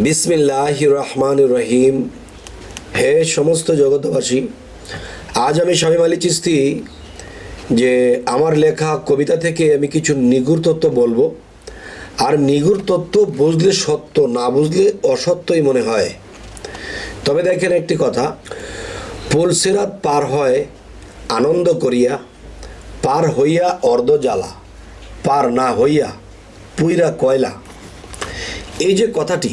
বিসমিল্লাহ রহমান রহিম হে সমস্ত জগতবাসী আজ আমি শামীম আলী চিস্তি যে আমার লেখা কবিতা থেকে আমি কিছু নিগুড় তত্ত্ব বলব। আর নিগুড় তত্ত্ব বুঝলে সত্য, না বুঝলে অসত্যই মনে হয়। তবে দেখেন একটি কথা পুলসিরাত পার হয় আনন্দ করিয়া, পার হইয়া অর্ধ জ্বালা, পার না হইয়া পুইরা কয়লা। এই যে কথাটি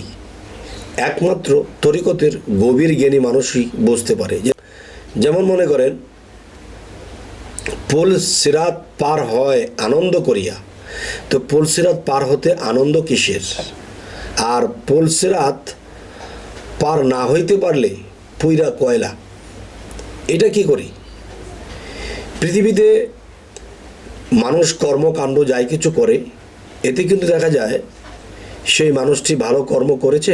একমাত্র তরিকতের গভীর জ্ঞানী মানুষই বুঝতে পারে। যেমন মনে করেন, পুল সিরাত পার হয় আনন্দ করিয়া। তো পুল সিরাত পার হতে আনন্দ কিসের? আর পুল সিরাত পার না হইতে পারলে পুইরা কয়লা? এটা কি করি? পৃথিবীতে মানুষ কর্মকাণ্ড যাই কিছু করে, এতে কিন্তু দেখা যায়, সেই মানুষটি ভালো কর্ম করেছে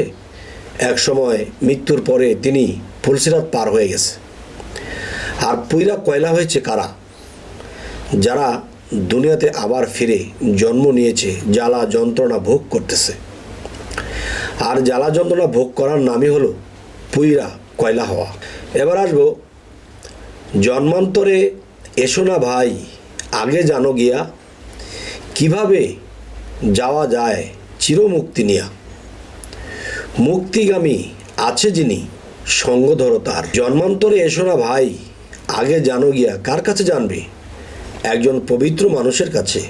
এক সময় মৃত্যুর পরে তিনি ফুলসিরাত পার হয়ে গেছে। আর পুইরা কয়লা হয়েছে কারা? যারা দুনিয়াতে আবার ফিরে জন্ম নিয়েছে, জ্বালা যন্ত্রণা ভোগ করতেছে। আর জ্বালা যন্ত্রণা ভোগ করার নামই হলো পুইরা কয়লা হওয়া। এবার আসব, জন্মান্তরে এসো না ভাই, আগে জানো গিয়া, কীভাবে যাওয়া যায় চিরমুক্তি নিয়া। মুক্তিগামী আছে যিনি সঙ্গ ধরো তার জন্মান্তরে এসো না ভাই, আগে জানো গিয়া কার কাছে জানবে? একজন পবিত্র মানুষের কাছে,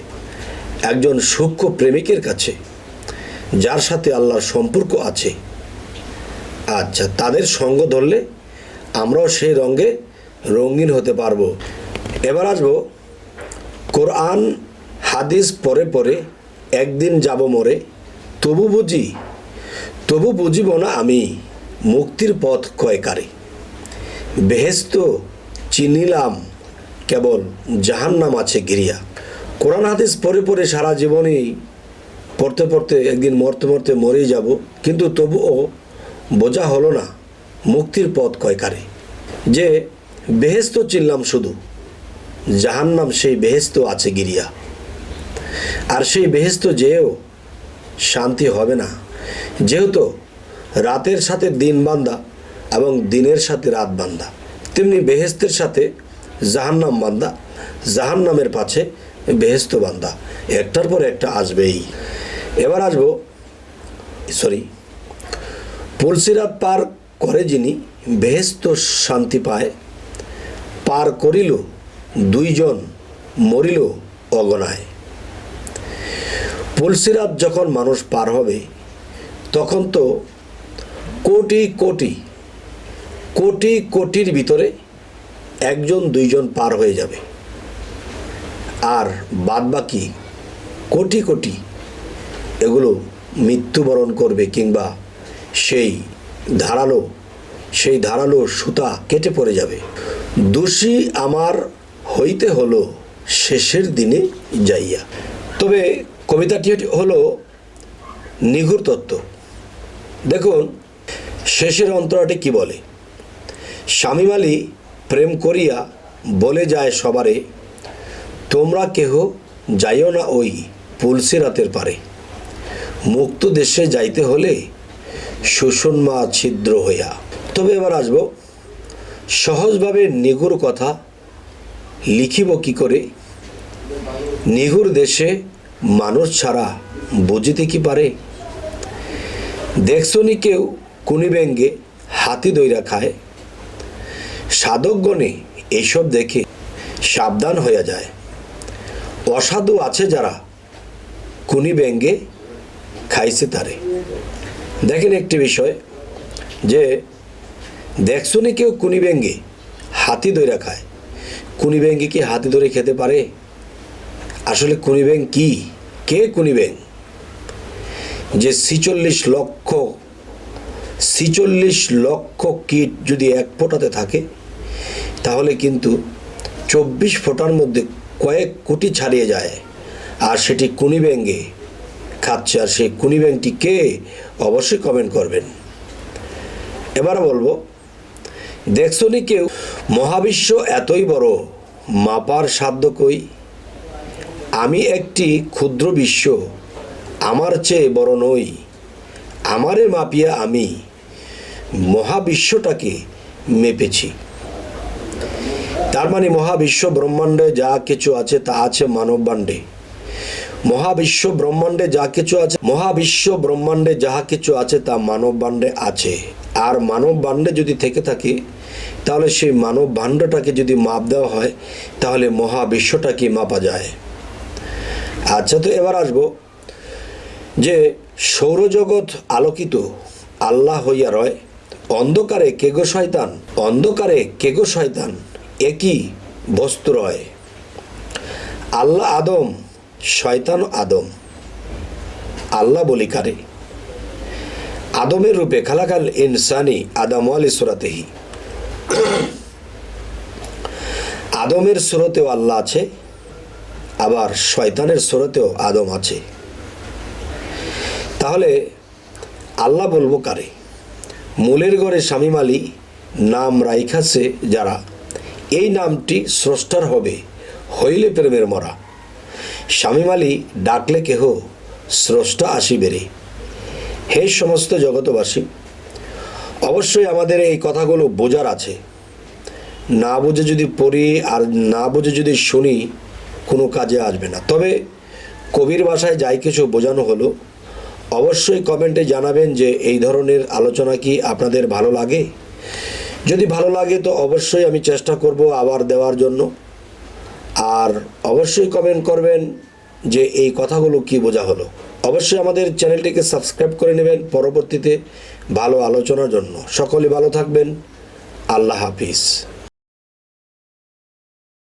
একজন সূক্ষ্ম প্রেমিকের কাছে, যার সাথে আল্লাহর সম্পর্ক আছে। আচ্ছা তাদের সঙ্গ ধরলে আমরাও সেই রঙে রঙিন হতে পারব। এবার আসব কোরআন, হাদিস পরে পরে একদিন যাব মরে, তবু বুঝি তবু বুঝিব না আমি, মুক্তির পথ কয়কারে বেহেস্ত চিনিলাম কেবল, জাহান্নাম আছে গিরিয়া। কোরআন হাদিস পরে পরে সারা জীবনেই পড়তে পড়তে একদিন মরতে মরতে মরেই যাব, কিন্তু তবুও বোঝা হলো না, মুক্তির পথ কয়কারে যে বেহেস্ত চিনলাম শুধু, জাহান্নাম সেই বেহেস্ত আছে গিরিয়া। আর সেই বেহেস্ত যেও শান্তি হবে না। যেহেতু রাতের সাথে দিন বান্দা এবং দিনের সাথে রাত বান্দা, তেমনি বেহেস্তের সাথে জাহান্নাম বান্দা, জাহান্নামের পাছে বেহেস্ত বান্দা। একটার পর একটা আসবেই। এবার আসব সরি পুলসিরাত পার করে যিনি বেহেস্ত শান্তি পায়, পার করিল দুইজন, মরিল অগনায় পুলসিরাত যখন মানুষ পার হবে তখন তো কোটি কোটি কোটি কোটির ভিতরে একজন, দুইজন পার হয়ে যাবে। আর বাদবাকি কোটি কোটি এগুলো মৃত্যুবরণ করবে কিংবা সেই ধারালো সেই ধারালো সুতা কেটে পড়ে যাবে। দোষী আমার হইতে হলো শেষের দিনে যাইয়া। তবে কবিতাটি হলো নিঘুর তত্ত্ব। দেখুন, শেষের অন্তরাটি কি বলে? স্বামী প্রেম করিয়া বলে যায় সবারে, তোমরা কেহ যাইও না ওই পুলসি রাতের পারে। মুক্ত দেশে যাইতে হলে শোষণ মা ছিদ্র হইয়া তবে এবার আসব। সহজভাবে নিগুর কথা লিখিব কি করে? নিগুর দেশে মানুষ ছাড়া বুঝিতে কি পারে? দেখছনি কেউ কুনি ব্যাঙ্গে হাতি দইরা খায়? সাধকগণে এইসব দেখে সাবধান হইয়া যায়। অসাধু আছে যারা কুনি ব্যাঙ্গে খাইছে তারে। দেখেন একটি বিষয়, যে দেখছনি কেউ কুনি ব্যাঙ্গে হাতি দইরা খায়? কুনি ব্যাঙ্গে কি হাতি ধরে খেতে পারে? আসলে কুনি ব্যাং কী? কে কুনি ব্যাং যে ছিচল্লিশ লক্ষ ছিচল্লিশ লক্ষ কীট যদি এক ফোঁটাতে থাকে, তাহলে কিন্তু চব্বিশ ফোঁটার মধ্যে কয়েক কোটি ছাড়িয়ে যায়। আর সেটি কুনি ব্যাঙ্গে খাচ্ছে। আর সেই কুনি ব্যাংকটি কে? অবশ্যই কমেন্ট করবেন। এবার বলব দেখছনি কেউ? মহাবিশ্ব এতই বড়, মাপার সাধ্য কই? আমি একটি ক্ষুদ্র বিশ্ব আমার চেয়ে বড় নই, আমারে মাপিয়া আমি মহাবিশ্বটাকে মেপেছি। তার মানে মহাবিশ্ব ব্রহ্মাণ্ডে যা কিছু আছে তা আছে মানববাণ্ডে মহাবিশ্ব ব্রহ্মাণ্ডে যা কিছু আছে, মহাবিশ্ব ব্রহ্মাণ্ডে যাহা কিছু আছে তা মানববাণ্ডে আছে। আর মানববাণ্ডে যদি থেকে থাকে, তাহলে সেই মানব ভাণ্ডটাকে যদি মাপ দেওয়া হয়, তাহলে মহাবিশ্বটাকে মাপা যায়। আচ্ছা তো এবার আসব যে সৌরজগৎ আলোকিত, আল্লাহ হইয়া রয়। অন্ধকারে কেগো শয়তান, অন্ধকারে কেগো শয়তান, একই বস্তু রয়। আল্লাহ আদম, শয়তান আদম। আল্লাহ বলি কারে আদমের রূপে খালাকাল ইনসানি আদম আলী সুরাতেহি। আদমের সুরতেও আল্লাহ আছে, আবার শয়তানের সুরতেও আদম আছে। তাহলে আল্লাহ বলব কারে? মূলের ঘরে স্বামীম আলী নাম রাইখাছে যারা, এই নামটি স্রষ্টার হবে, হইলে প্রেমের মরা। স্বামীম আলী ডাকলে কেহ স্রষ্টা আসিবে রে। হে সমস্ত জগতবাসী অবশ্যই আমাদের এই কথাগুলো বোঝার আছে। না বুঝে যদি পড়ি আর না বুঝে যদি শুনি, কোনো কাজে আসবে না। তবে কবির ভাষায় যাই কিছু বোঝানো হলো অবশ্যই কমেন্টে জানাবেন যে এই ধরনের আলোচনা কি আপনাদের ভালো লাগে। যদি ভালো লাগে তো অবশ্যই আমি চেষ্টা করব আবার দেওয়ার জন্য। আর অবশ্যই কমেন্ট করবেন যে এই কথাগুলো কি বোঝা হলো। অবশ্যই আমাদের চ্যানেলটিকে সাবস্ক্রাইব করে নেবেন পরবর্তীতে ভালো আলোচনার জন্য। সকলে ভালো থাকবেন। আল্লাহ হাফিজ।